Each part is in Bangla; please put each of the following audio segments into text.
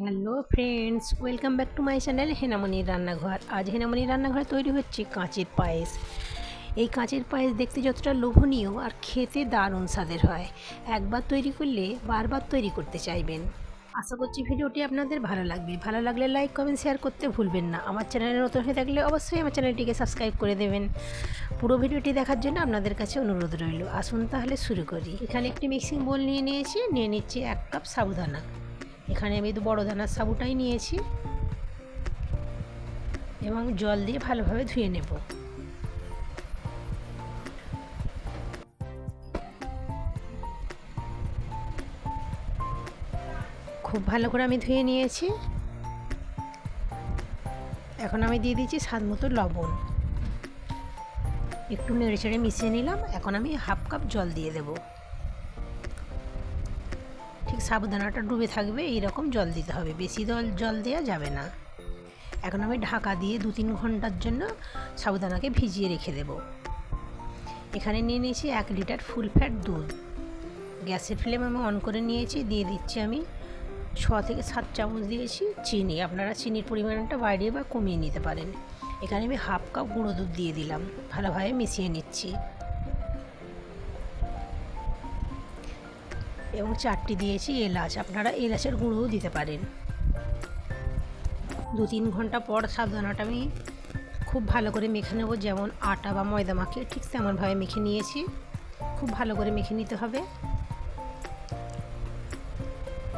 Hello friends, welcome back to my channel হেনামনির রান্নাঘর। আজ হেনামনির রান্নাঘরে তৈরি হচ্ছে কাঁচের পায়েস। এই কাঁচের পায়েস দেখতে যতটা লোভনীয় আর খেতে দারুণ স্বাদের হয়। একবার তৈরি করলে বারবার তৈরি করতে চাইবেন। আশা করছি ভিডিওটি আপনাদের ভালো লাগবে। ভালো লাগলে লাইক, কমেন্ট, শেয়ার করতে ভুলবেন না। আমার চ্যানেলে নতুন হয়ে থাকলে অবশ্যই আমার চ্যানেলটিকে সাবস্ক্রাইব করে দেবেন। পুরো ভিডিওটি দেখার জন্য আপনাদের কাছে অনুরোধ রইল। আসুন তাহলে শুরু করি। এখানে একটি মিক্সিং বোল নিয়ে নিয়েছি। নিয়ে নিচ্ছি এক কাপ সাবুদানা। এখানে আমি বড় দানার সাবুটাই নিয়েছি এবং জল দিয়ে ভালোভাবে ধুয়ে নেব। খুব ভালো করে আমি ধুয়ে নিয়েছি। এখন আমি দিয়ে দিচ্ছি স্বাদ মতো লবণ। একটু নেড়ে চেড়ে মিশিয়ে নিলাম। এখন আমি হাফ কাপ জল দিয়ে দেবো। ঠিক সাবুদানাটা ডুবে থাকবে এই রকম জল দিতে হবে। বেশি জল জল দেওয়া যাবে না। এখন আমি ঢাকা দিয়ে দু তিন ঘণ্টার জন্য সাবুদানাকে ভিজিয়ে রেখে দেব। এখানে নিয়ে নিয়েছি এক লিটার ফুল ফ্যাট দুধ। গ্যাসের ফ্লেম আমি অন করে নিয়েছি, দিয়ে দিচ্ছি আমি ছ থেকে সাত চামচ দিয়েছি চিনি। আপনারা চিনির পরিমাণটা বাড়িয়ে বা কমিয়ে নিতে পারেন। এখানে আমি হাফ কাপ গুঁড়ো দুধ দিয়ে দিলাম। ভালোভাবে মিশিয়ে নিচ্ছি। এবং চারটি দিয়েছি এলাচ। আপনারা এলাচের গুঁড়োও দিতে পারেন। দু তিন ঘণ্টা পর সাবধানাটা আমি খুব ভালো করে মেখে নেব। যেমন আটা বা ময়দা মাখে ঠিক তেমনভাবে মেখে নিয়েছি। খুব ভালো করে মেখে নিতে হবে।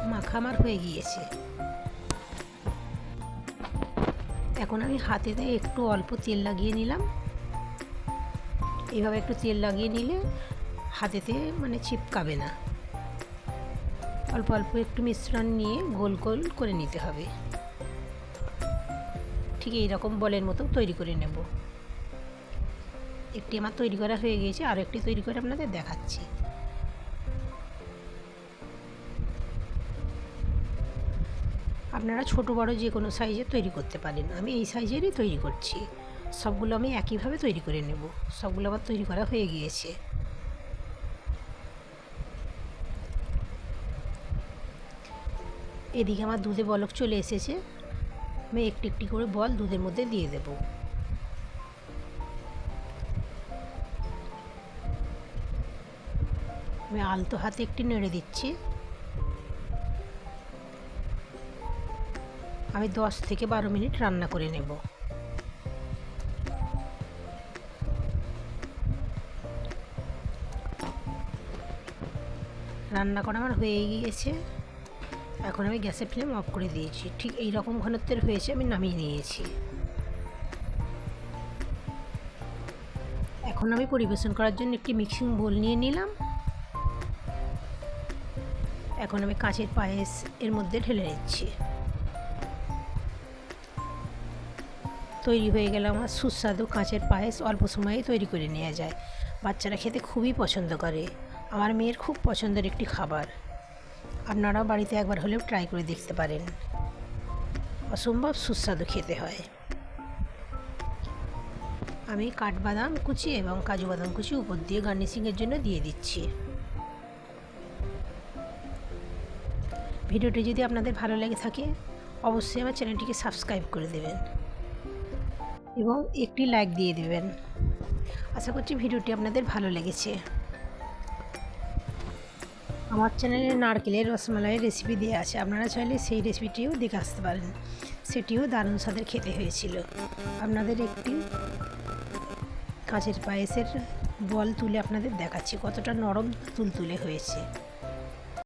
মাখা আমার হয়ে গিয়েছে। এখন আমি হাতেতে একটু অল্প তেল লাগিয়ে নিলাম। এইভাবে একটু তেল লাগিয়ে নিলে হাতেতে মানে চিপকাবে না। অল্প অল্প একটু মিশ্রণ নিয়ে গোল গোল করে নিতে হবে। ঠিক এই রকম বলের মতো তৈরি করে নেব। একটি আমার তৈরি করা হয়ে গিয়েছে, আর একটি তৈরি করে আপনাদের দেখাচ্ছি। আপনারা ছোট, বড় যে কোনো সাইজে তৈরি করতে পারেন। আমি এই সাইজেরই তৈরি করছি। সবগুলো আমি একইভাবে তৈরি করে নেব। সবগুলো আমার তৈরি করা হয়ে গিয়েছে। এদিকে আমার দুধে বলক চলে এসেছে। আমি একটি একটি করে বল দুধের মধ্যে দিয়ে দেব। আমি আলতো হাতে একটি নেড়ে দিচ্ছি। আমি দশ থেকে বারো মিনিট রান্না করে নেব। রান্না করা আমার হয়ে গিয়েছে। এখন আমি গ্যাসের ফ্লেম অফ করে দিয়েছি। ঠিক এই রকম ঘনত্বের হয়েছে, আমি নামিয়ে নিয়েছি। এখন আমি পরিবেশন করার জন্য একটি মিক্সিং বোল নিয়ে নিলাম। এখন আমি কাঁচের পায়েস এর মধ্যে ঢেলে নিচ্ছি। তৈরি হয়ে গেল আমার সুস্বাদু কাঁচের পায়েস অল্প সময়ে তৈরি করে নেওয়া যায়। বাচ্চারা খেতে খুবই পছন্দ করে। আমার মেয়ের খুব পছন্দের একটি খাবার। আপনারাও বাড়িতে একবার হলেও ট্রাই করে দেখতে পারেন। অসম্ভব সুস্বাদু খেতে হয়। আমি কাঠবাদাম কুচি এবং কাজু বাদাম কুচি উপর দিয়ে গার্নিশিংয়ের জন্য দিয়ে দিচ্ছি। ভিডিওটি যদি আপনাদের ভালো লেগে থাকে, অবশ্যই আমার চ্যানেলটিকে সাবস্ক্রাইব করে দেবেন এবং একটি লাইক দিয়ে দেবেন। আশা করছি ভিডিওটি আপনাদের ভালো লেগেছে। আমার চ্যানেলে নারকেলের রসমালাইয়ের রেসিপি দেওয়া আছে। আপনারা চাইলে সেই রেসিপিটিও দেখে আসতে পারেন। সেটিও দারুণ স্বাদের খেতে হয়েছিল। আপনাদের একটি কাঁচের পায়েসের বল তুলে আপনাদের দেখাচ্ছি। কতটা নরম তুলতুলে হয়েছে।